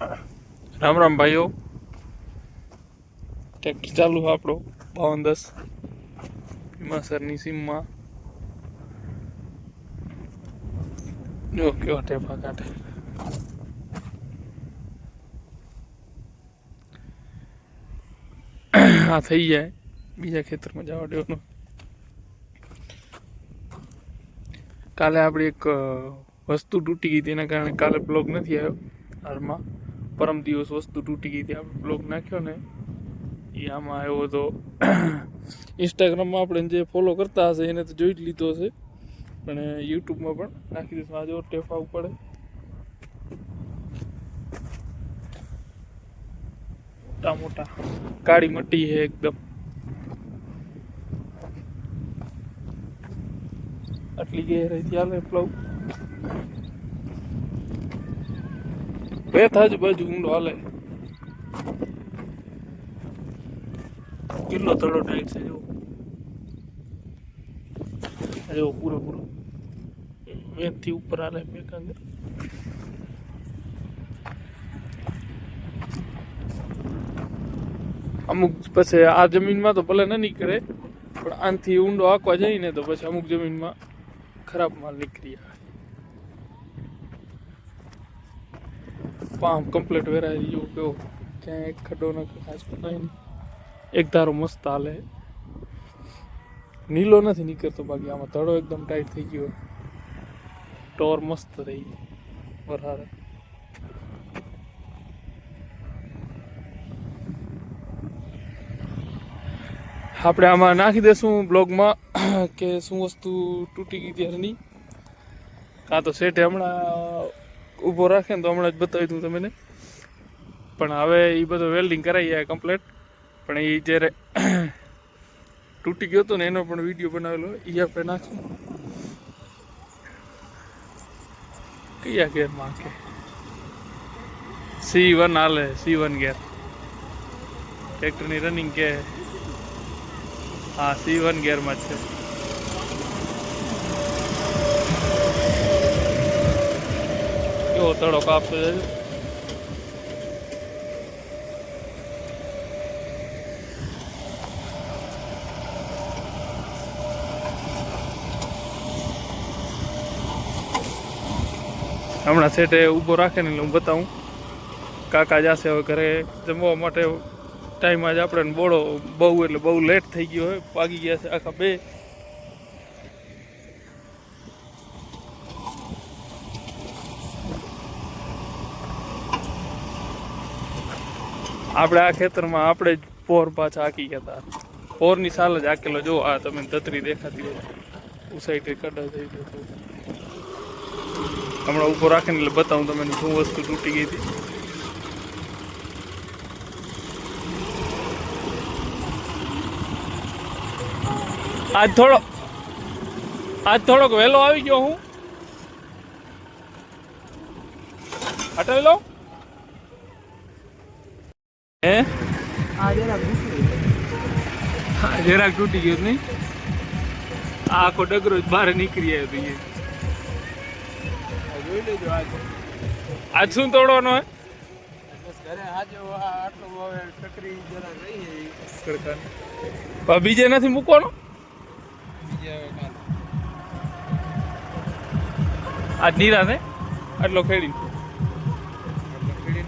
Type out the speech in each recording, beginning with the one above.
રામ રામ ભાઈઓ. ટ્રેક્ટર ચાલુ છે આપણો, બાવન દસ. હિમાસરની સીમમાં. જો, કેવો કાઢે. આ થઈ જાય, બીજા ખેતરમાં જવા દેવાનો. કાલે આપણી એક વસ્તુ તૂટી ગઈ, તેના કારણે કાલે બ્લોગ નથી આવ્યો હાલમાં. પરમ દિવસ વસ્તુ તૂટી ગઈ હતી આપણે બ્લોગ નાખ્યો ને, એ આમાં આવ્યો હતો ઇન્સ્ટાગ્રામમાં આપણે જે ફોલો કરતા હશે એને તો જોઈ જ લીધો હશે. પણ યુટ્યુબમાં પણ નાખી દઈશું. આજે આવવું પડે મોટા મોટા. કાળી મટ્ટી છે એકદમ. આટલી ગેરાઈથી હાલે પ્લવ બે થાજ બાજુ ઊંડો હાલે. કેટલો તળો ટાઈટ છે પૂરો પૂરો. વેદથી ઉપર હાલે બે કાંગે અમુક પછી આ જમીનમાં તો ભલે ન નીકળે, પણ આનથી ઊંડો આંકવા જઈને તો પછી અમુક જમીનમાં ખરાબ માલ નીકળી આવે પામ કમ્પ્લીટ વેરાય ગયું કેવો ક્યાંય એક ખડો ન નહીં એક ધારો મસ્ત હાલે. નીલો નથી નીકળતો બાકી આમાં તળો એકદમ ટાઈટ થઈ ગયો. ટોર મસ્ત થઈ ગયો. વરહારે. આપણે આમાં નાખી દેશું બ્લોગમાં કે શું વસ્તુ તૂટી ગઈ ત્યારની. કાં તો શેઠે હમણાં ઊભો રાખે ને તો હમણાં જ બતાવી દઉં તમને. પણ હવે એ બધું વેલ્ડિંગ કરાવી જાય કમ્પ્લેટ પણ એ જ્યારે તૂટી ગયો હતો ને એનો પણ વીડિયો બનાવેલો. એ આપણે નાખશું કયા ગેરમાં કે? સી વન હાલે સી વન ગેર. ટ્રેક્ટરની રનિંગ કે? હા સી વન ગેરમાં જ છે. કેવો તડો કાપતો જાય. હમણાં સેટે ઊભો રાખે ને હું બતાવું. કાકા જાશે હવે ઘરે જમવા માટે. ટાઈમ આજે આપણે બોળો બહુ એટલે બહુ લેટ થઈ ગયો હોય પાગી ગયા છે આખા બે. આપણે આ ખેતરમાં આપણે જ પોર પાછા હાકી ગયા હતા. પોરની સાલ જ હાકેલો. જો આ તમે તતરી દેખાતી હોય. ઉસાઈટ કડા થઈ ગયો હમણાં ઊભો રાખીને એટલે બતાવું તમને શું વસ્તુ તૂટી ગઈ હતી. આજ થોડો આજ થોડોક વહેલો આવી ગયો હું. હટાવી જરાક તૂટી ગયો નહીં? આખો ડગરો જ બહાર નીકળી આવ્યો તો જોઈ લેજો આજ. આજ શું તોડવાનો હે? બીજે નથી મૂકવાનો? આજ નિરાશ હે આટલો ખેડી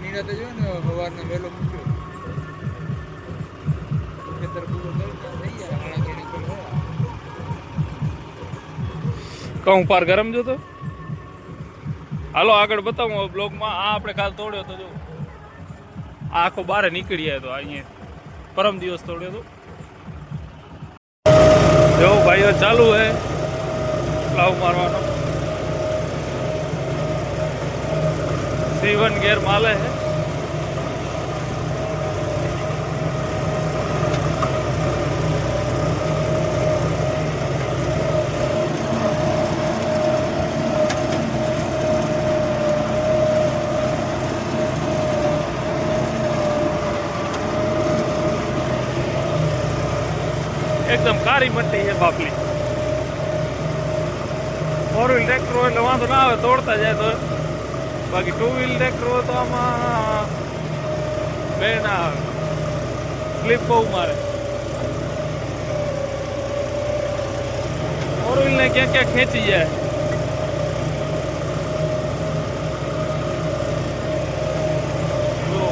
નિરાતે જો ને સવારનો વહેલો મૂક્યો. કહું પાર ગરમ જોતો હાલો, આગળ બતાવું બ્લોગમાં. આ આપણે કાલ તોડ્યો તો જો. આ આખો બારે નીકળી આવ્યો તો અહીંયા. પરમ દિવસ તોડ્યો તો. જો ભાઈઓ, ચાલુ હે. પ્લાવ મારવાનો. સીવન ગેર માલે હે. એકદમ કાળી મટ્ટી છે બાપલી. ફોર વ્હીલ ટ્રેક્ટર હોય એટલે વાંધો ના આવે તોડતા જાય તો. બાકી ટુ વ્હીલ ટ્રેક્ટર હોય તો આમાં બે ના આવે. સ્લીપ બહુ મારે. ફોર વ્હીલને ક્યાંક ક્યાંક ખેંચી જાય જો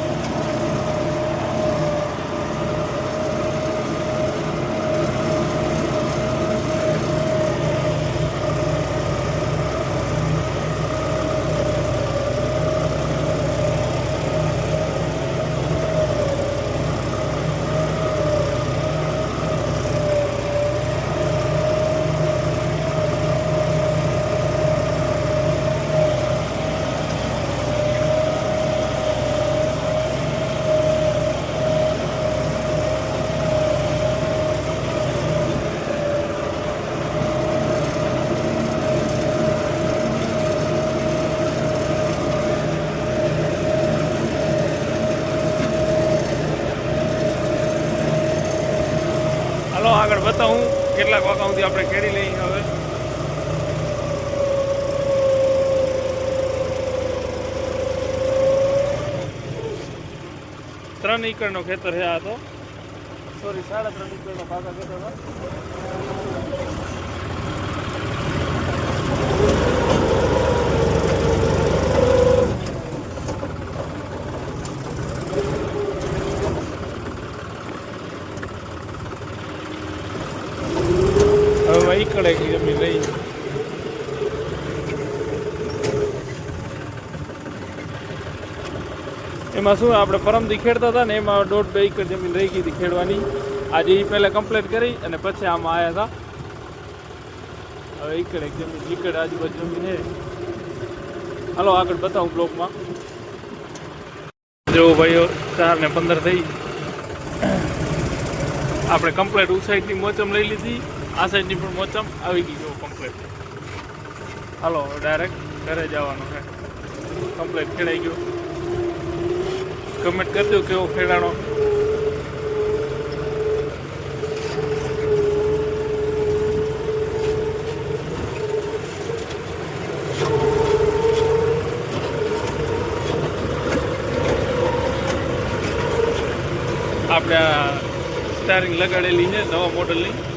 હાલો આગળ બતાવું કેટલાક વાગ્યા સુધી આપણે કેરી લઈ હવે. ત્રણ એકરનો ખેતર છે આ તો. સોરી સાડા ત્રણ એકરનો કાકા કહેતો હવે એકડે જમીન રહી એમાં શું આપણે પરમથી ખેડતા હતા ને એમાં દોઢ બે એકર જમીન રહી ગઈ હતી ખેડવાની. આજે એ પહેલાં કમ્પ્લીટ કરી અને પછી આમાં આવ્યા હતા. હવે એકડ એક જમીન એકડ આજુબાજુ જમીન છે હાલો, આગળ બતાવું બ્લોકમાં. જો ભાઈઓ, ચાર ને પંદર થઈ. આપણે કમ્પ્લીટ ઉ સાઈડની મોચમ લઈ લીધી. આ સાઈડની પણ મોચમ આવી ગઈ જો કમ્પ્લેટ હાલો ડાયરેક્ટ ઘરે જવાનું છે. કમ્પ્લેટ ખેડાઈ ગયું. કમેન્ટ કરજો કેવો ખેડાણો. આપણે સ્ટારિંગ લગાડેલી છે નવા મોડલની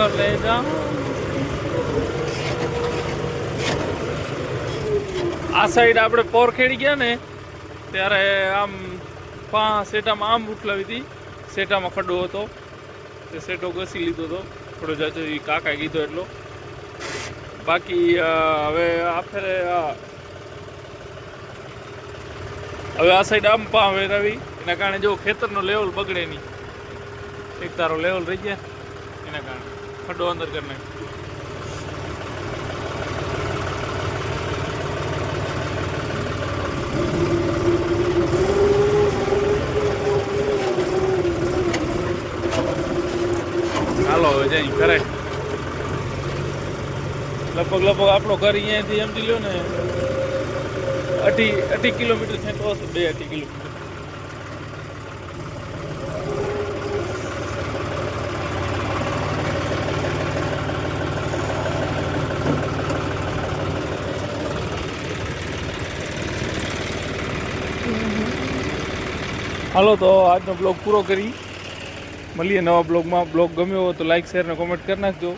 કર ले આ સાઈડ આપણે પોર ખેડી ગયા ને, ત્યારે આમ પા સેટામાં આમ ઉઠલાવી હતી. સેટામાં ખડો હતો, તે સેટો ઘસી લીધો હતો. થોડો જાજો એ કાકા કીધો એટલો. બાકી હવે આ ફેરે આ હવે આ સાઈડ આમ પા વેરાવી. એના કારણે જો ખેતરનો લેવલ બગડે નહીં. એક તારો લેવલ રહી ગયા એના કારણે. ખડો અંદર કરી નાખ હાલો, હવે જઈ કરે લગભગ લગભગ આપણો ઘર અહીંયાથી સમજી લ્યો ને, અઢી અઢી કિલોમીટર છે, તો હશે બે અઢી કિલોમીટર. હાલો, તો આજનો બ્લોગ પૂરો કરી. મળીએ નવા બ્લોગમાં. બ્લોગ ગમ્યો હોય તો લાઈક, શેર અને કોમેન્ટ કરી નાખજો.